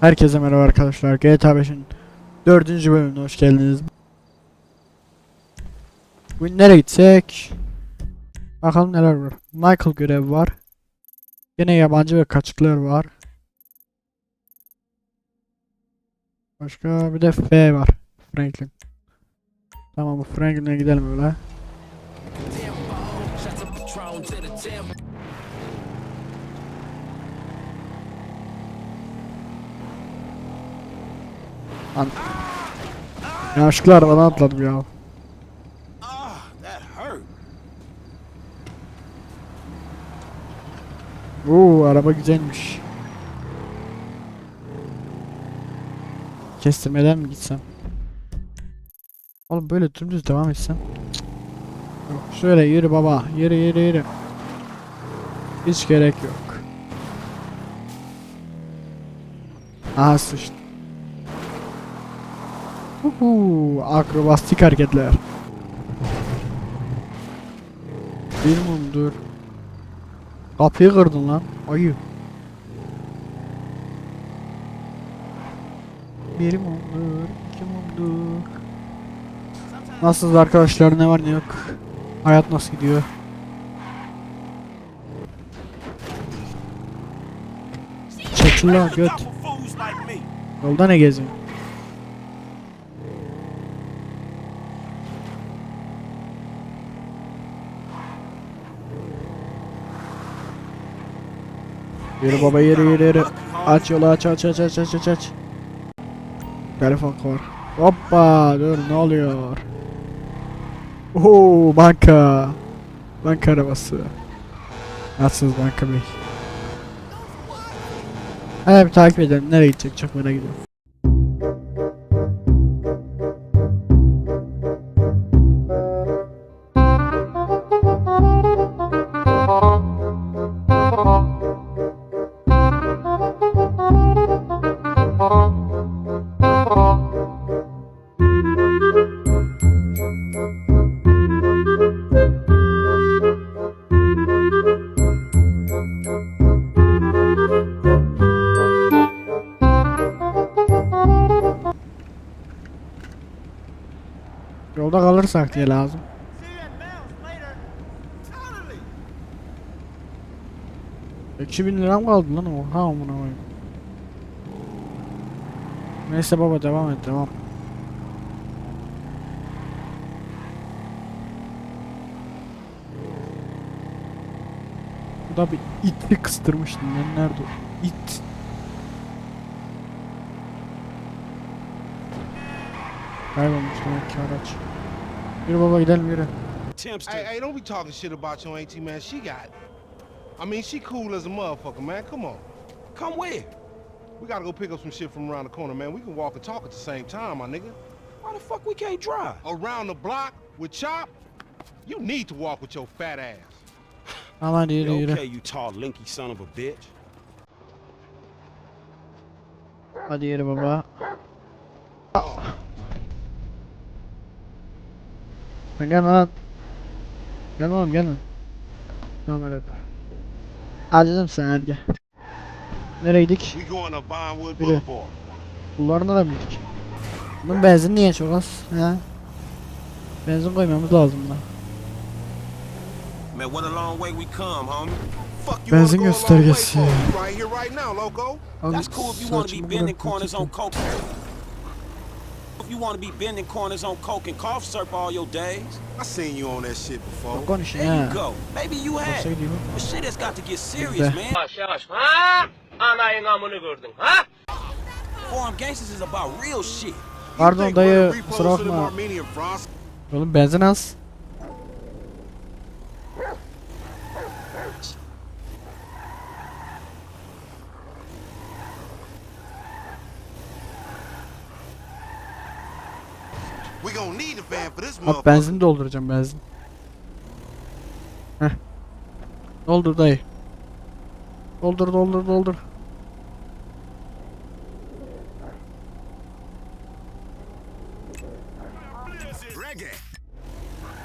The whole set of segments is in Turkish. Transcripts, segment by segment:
Herkese merhaba arkadaşlar. GTA 5'in 4. bölümüne hoş geldiniz. Bugün nereye gitsek? Bakalım neler var. Michael görevi var. Yine yabancı ve kaçıklar var. Başka bir de F var. Franklin. Tamam bu Franklin'e gidelim öyle. An Yanlışlıkla arabadan atladım ya. Ah, that hurt. Oo araba güzelmiş. Kestirmeden mi gitsem? Oğlum böyle dümdüz devam etsem. Yok şöyle yürü baba. Yürü yürü yürü. Hiç gerek yok. Aha sıçtı. Uhu, akrobastik hareketler. Bir mumdur. Kapıyı kırdın lan. Ayı. Bir mumdur, iki mumdur. Nasılsınız arkadaşlar? Ne var ne yok? Hayat nasıl gidiyor? Çekil lan göt. Yolda ne geziyorsun? Yürü baba yürü yürü yürü. Aç yolu aç aç aç aç aç aç. Telefon var. Hoppa dur ne oluyor? Oo banka. Banka arabası. Nasılsınız banka bey? Hadi bir takip edelim. Nereye gidecek? Çok merak ediyorum. Yolda kalırsak diye lazım. 2000 liram kaldı lan o. Ha amına koyayım. Neyse baba devam et devam. Bu da bir iti kıstırmıştım ben nerede o? İt. Kaybolmuş demek ki araç. Yürü baba gidelim yürü. Hey, hey, don't be talking shit about your auntie, man. She got. I mean, she cool as a motherfucker, man. Come on. Come where? We gotta go pick up some shit from around the corner, man. We can walk and talk at the same time, my nigga. Why the fuck we can't drive? Around the block with Chop, you need to walk with your fat ass. Tamam hadi yürü yürü. okay, you tall, linky son of a bitch. Hadi yürü baba. Lan Gel lan. Gel oğlum gel lan. Tamam öyle. Hadi dedim sen gel. Nereye gidik? Boulevard. Kullarına da mı? Bunun benzin niye çok az? He? Benzin koymamız lazım buna. Man, what a long way we come, homie. Fuck you Benzin göstergesi. for? You right here, right now, loco. Abi That's cool if you want to be bending corners on coke. If you want to be bending corners on coke and cough syrup all your days, I seen you on that shit before. Çok konuşun there you go. Maybe you gidiyor. But shit has got to get serious, man. Yavaş yavaş. Ha? Anayın amını gördün. Ha? Foreign gangsters is about real shit. Pardon dayı, kusura bakma. Oğlum benzin az. We gonna need a van for this Bak motherfucker. benzin dolduracağım benzin. Heh. Doldur dayı. Doldur doldur doldur.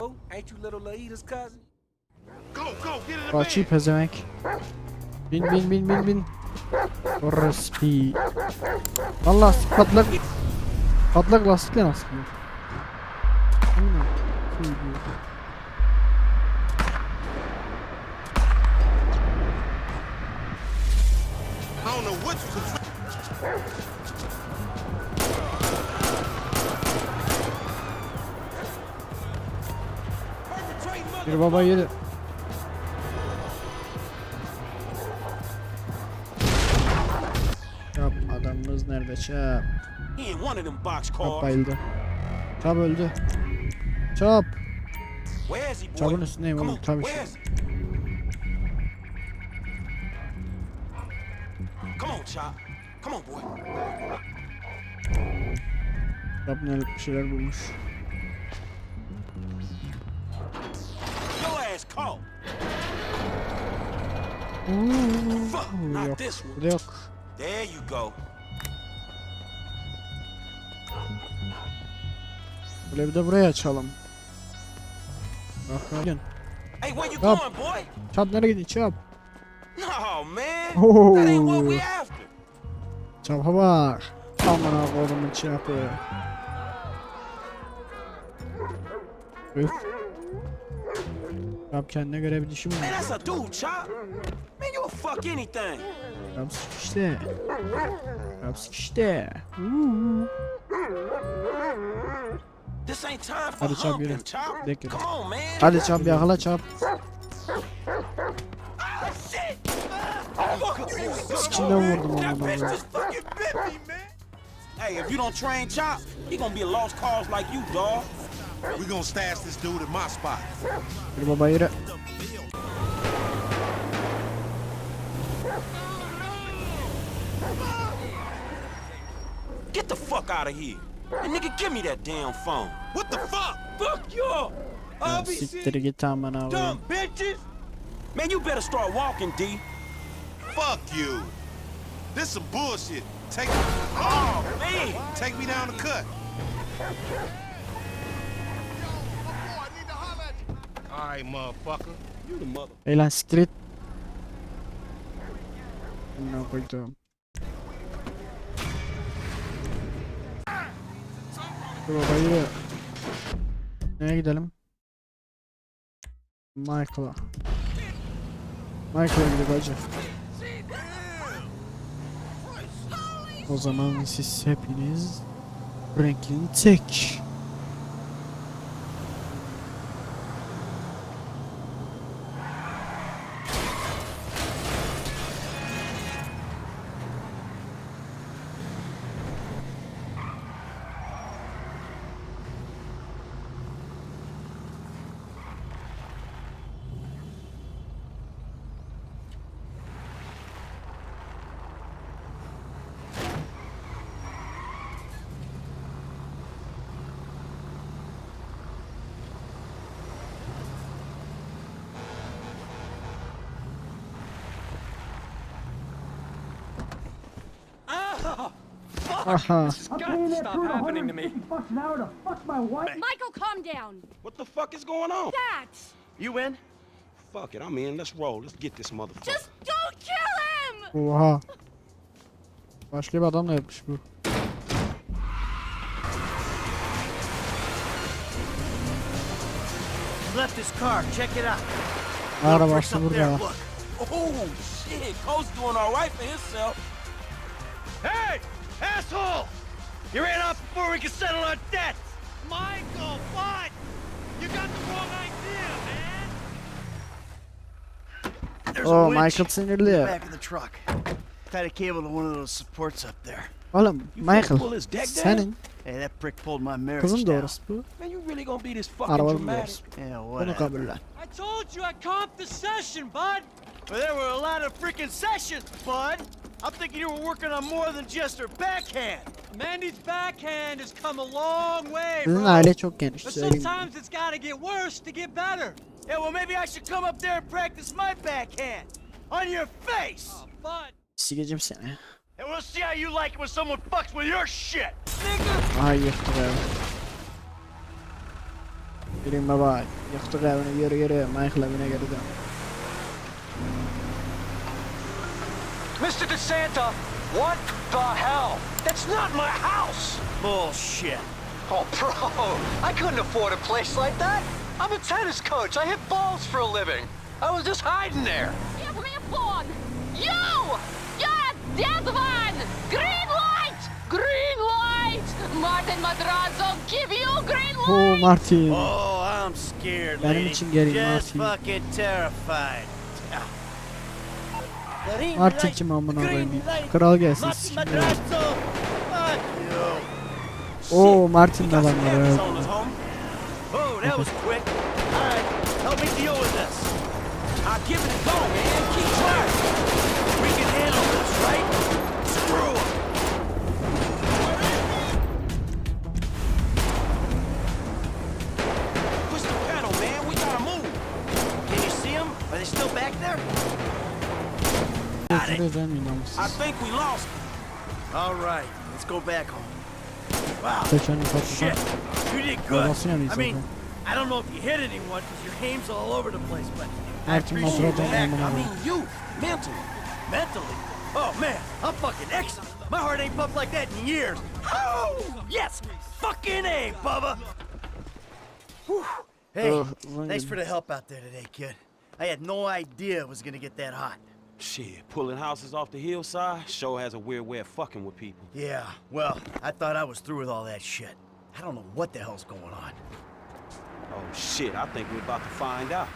Oh, van. pezemek. Bin bin bin bin bin. Lan lastik patlak. Patlak lastikle nasıl koyayım. I don't know what you could Bir baba yedi. Çap adamımız nerede çap? Çap bayıldı. Çap öldü. Çap. Çapın üstündeyim Come oğlum on, tabii ki. Çap ne bir şeyler bulmuş. Oo, yok. Burada yok. There you go. Böyle bir de buraya açalım. Bakın. Hey, where you going, boy? Çap nereye gidiyor çap? No, man. Oh. That ain't what we after. Çapa bak. Aman kodumun çapı. Üf. Çap kendine göre bir dişi mi? Man, that's a dude, Chop. Man, you a fuck anything. Çap sıkıştı. Çap sıkıştı. Uuu. This ain't time for Hadi Chop, humping, yürü. Chop. Bekle. Come on, man. Hadi çap yakala çap. Shit. Oh, fuck you, son. Sikinden vurdum That onu bitch bana. just fucking bit me, man. Hey, if you don't train Chop, he gonna be a lost cause like you, dog. We gonna stash this dude at my spot. Bir baba yürü. Get the fuck out of here. And nigga, give me that damn phone. What the fuck? Fuck you. I'll be Siktir git aman abi. dumb bitches. Man, you better start walking, D. Fuck you. This some bullshit. Take oh, oh, man. take me down the cut. All right, motherfucker. You the mother. Ey lan siktir et. Ne koydum. Yürü. Nereye gidelim? Michael'a. Michael'a gidelim hacı. O zaman siz hepiniz Franklin tek. Aha. Stop happening to me. Michael, calm down. What the fuck is going on? That. You in? Fuck it, I'm in. Let's roll. Let's get this motherfucker. Just don't kill him. Oha. Başka bir adamla yapmış bu. left his car. Check it out. Arabası burada. Look. Oh, shit. Coach doing all right for himself. Hey, asshole! You ran off before we could settle our debts. Michael, what? You got the wrong idea, man. There's Oh, a winch in the sinirli. back of the truck. Tied a cable to one of those supports up there. Oğlum You finna pull Michael his deck down? senin Hey, that prick pulled my marriage kızın down. doğrusu bu. Man, you really gonna be this fucking Arabanın dramatic? doğrusu. Yeah, Bunu whatever. kabullen. I told you I comped the session, bud. Well, there were a lot of freaking sessions, bud. I'm thinking you were working on more than just her backhand. Mandy's backhand has come a long way, Sizin bro. aile çok geniş But söyleyeyim. sometimes it's gotta get worse to get better. Yeah, well, maybe I should come up there and practice my backhand. On your face! Oh, bud. Sikeceğim seni. And we'll see how you like it when someone fucks with your shit! Aha yıktık evi. Yürüyün baba. Yıktık evini yürü yürü. Michael evine geri dön. Mr. DeSanta, what the hell? That's not my house! Bullshit. Oh, bro, I couldn't afford a place like that. I'm a tennis coach. I hit balls for a living. I was just hiding there. Give me a phone! You! You're a dead one! Green light! Green light! Martin Madrazo, give you green oh, light! Oo Martin. Oh, I'm scared, Benim lady. için gelin Just Martin. fucking terrified. Light, kim amına koyayım. Kral gelsin. Oo Martin Got some adamlar evidence evet. on us, homie. That was quick. All right, help me deal with this. I'll give it a go, man. Keep trying. We can handle this, right? Screw 'em. Push the pedal, man. We gotta move. Can you see them? Are they still back there? Değil mi I think we lost. All right, let's go back home. Wow, shit, you did good. I mean. I don't know if you hit anyone because your aim's all over the place, but I appreciate the amına I mean, you. Mentally. Mentally? Oh man, I'm fucking excellent. My heart ain't pumped like that in years. Oh, yes! Fucking A, Bubba! Whew. Hey, thanks for the help out there today, kid. I had no idea it was gonna get that hot. Shit, pulling houses off the hillside sure has a weird way of fucking with people. Yeah, well, I thought I was through with all that shit. I don't know what the hell's going on. Oh shit, I think we're about to find out.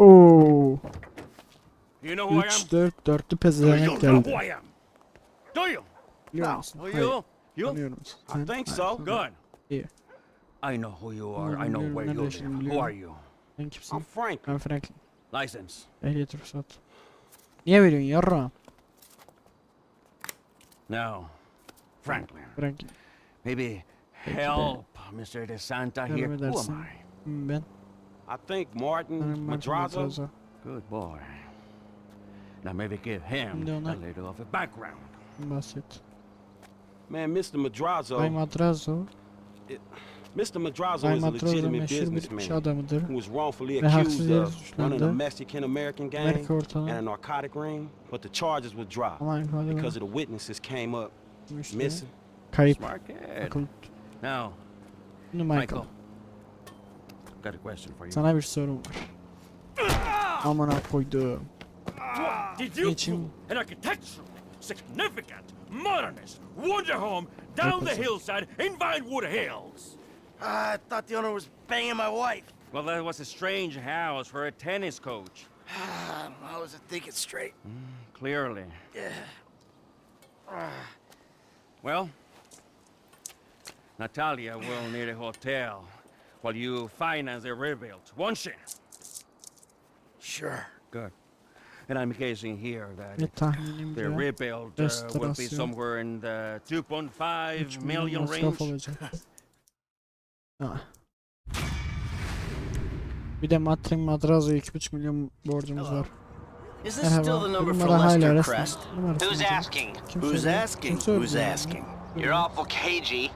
Oo. You know who I 3 am? 4 dörtlü You pezevenk know who. I am. Do you? Biliyor musun? Who Hayır. you? You? Tanıyorum I Sen- think Hayır, so. tanımıyorum. Good. İyi. I know who you are. I know where you Nerede live. Who are you? Sen I'm kimsin? Frank. Ben Franklin. License. Ehliyet ruhsat. Niye veriyorsun yarra? Now, Franklin. Franklin. Maybe help Mr. DeSanta here. Who am. I? Mm, ben. I think Martin Madrazo. Good boy. Now maybe give him a little of a background. Bahset. Man, Mr. Madrazo. Bay Madrazo. Mr. Madrazo Bay is a Madrazo legitimate meşhur bir iş businessman adamıdır. who was wrongfully Ve haksız accused yere of running a suçlandı. Mexican American gang Amerika and ortağı. a narcotic ring, but the charges were dropped Ama ifade because of the witnesses came up vermişti. missing. Kayıp. Smart kid. Akıl. Now, Şimdi Michael. Michael. Got a question for you. Sana bir sorum var. Amına koydum. Did you Niçin? an architectural, significant, modernist wonder home down the hillside in Vinewood Hills? I thought the owner was banging my wife. Well, that was a strange house for a tennis coach. I wasn't thinking straight. Clearly. Yeah. Well, Natalia will need a hotel while you finance the rebuild, won't she? Sure. Good. And I'm guessing here that Ne the rebuild uh, will be somewhere in the 2.5 3 milyon million masraf range. olacak. Ha. Bir de Martin Madrazo'ya 2,5 milyon borcumuz var. Is this still the number for Lester. Crest? Who's asking? Who's asking? Who's asking? You're awful cagey.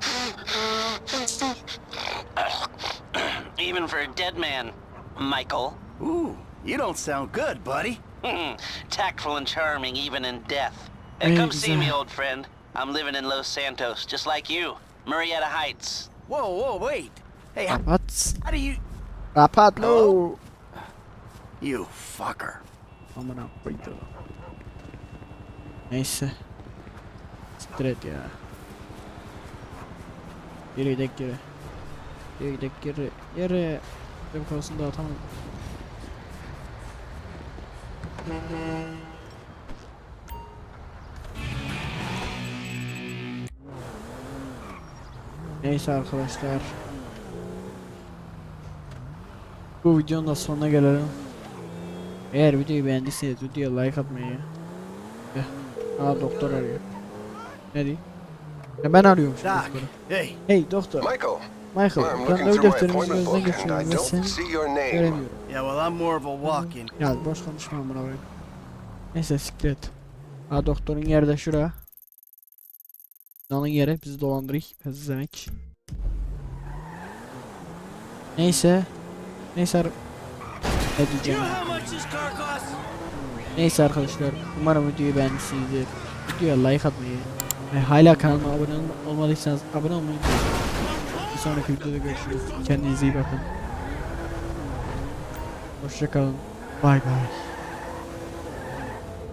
Even for a dead man, Michael. Ooh, you don't sound good, buddy. Hmm, tactful and charming even in death. Hey, come see me, old friend. I'm living in Los Santos, just like you. Marietta Heights. Whoa, whoa, wait. Hey, how, Kapat. how do you... Kapat lo. You fucker. I'm gonna break Amına koydum. Neyse. Siktir et ya. Yürü gidek geri. Yürü gidek geri. Yere. Benim kafasını dağıtamam. Neyse arkadaşlar. Bu videonun da sonuna gelelim. Eğer videoyu beğendiyseniz videoya like atmayı. Eh, Aa doktor arıyor. Ne diyeyim? Ya ben arıyorum Doc, doktoru. hey, Hey doktor. Michael, Michael, ben my defterimizi gözden geçiriyorum ve seni göremiyorum. yeah, well, I'm more of a walk-in. Ya boş konuşma amına koyayım. Neyse siktir et. Aa doktorun yeri de şura. Onun yeri bizi dolandırıyor. Pezevenk. Neyse. Neyse. ar- Ne? Neyse arkadaşlar umarım videoyu beğenmişsinizdir. Videoya like atmayı ve hala kanalıma abone ol- olmadıysanız abone olmayı unutmayın. Bir sonraki videoda görüşürüz. Kendinize iyi bakın. Hoşçakalın. Bay bay.